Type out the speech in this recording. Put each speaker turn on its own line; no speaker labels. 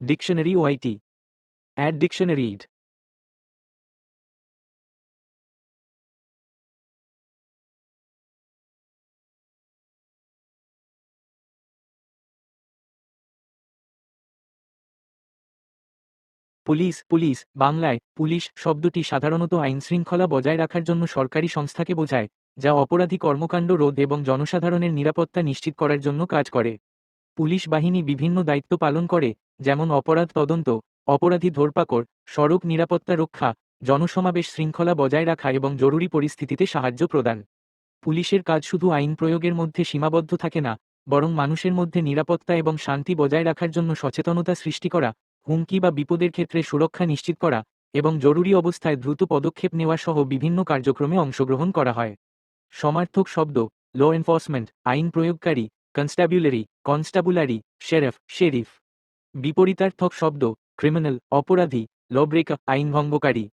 Dictionary OIT অ্যাড dictionary ইড police police বাংলায় পুলিশ শব্দটি সাধারণত আইনশৃঙ্খলা বজায় রাখার জন্য সরকারি সংস্থাকে বোঝায়, যা অপরাধী কর্মকাণ্ড, রোধ এবং জনসাধারণের নিরাপত্তা নিশ্চিত করার জন্য কাজ করে। পুলিশ বাহিনী বিভিন্ন দায়িত্ব পালন করে যেমন অপরাধ তদন্ত, অপরাধী ধরপাকড়, সড়ক নিরাপত্তা রক্ষা, জনসমাবেশ শৃঙ্খলা বজায় রাখা এবং জরুরি পরিস্থিতিতে সাহায্য প্রদান। পুলিশের কাজ শুধু আইন প্রয়োগের মধ্যে সীমাবদ্ধ থাকে না, বরং মানুষের মধ্যে নিরাপত্তা এবং শান্তি বজায় রাখার জন্য সচেতনতা সৃষ্টি করা, হুমকি বা বিপদের ক্ষেত্রে সুরক্ষা নিশ্চিত করা এবং জরুরি অবস্থায় দ্রুত পদক্ষেপ নেওয়া সহ বিভিন্ন কার্যক্রমে অংশগ্রহণ করা হয়। সমার্থক শব্দ ল এনফোর্সমেন্ট আইন প্রয়োগকারী কনস্টাবুলারি কনস্টাবুলারি শেরেফ শেরিফ বিপরীতার্থক শব্দ ক্রিমিনাল অপরাধী লব্রেক আইনভঙ্গকারী। আইন ভঙ্গকারী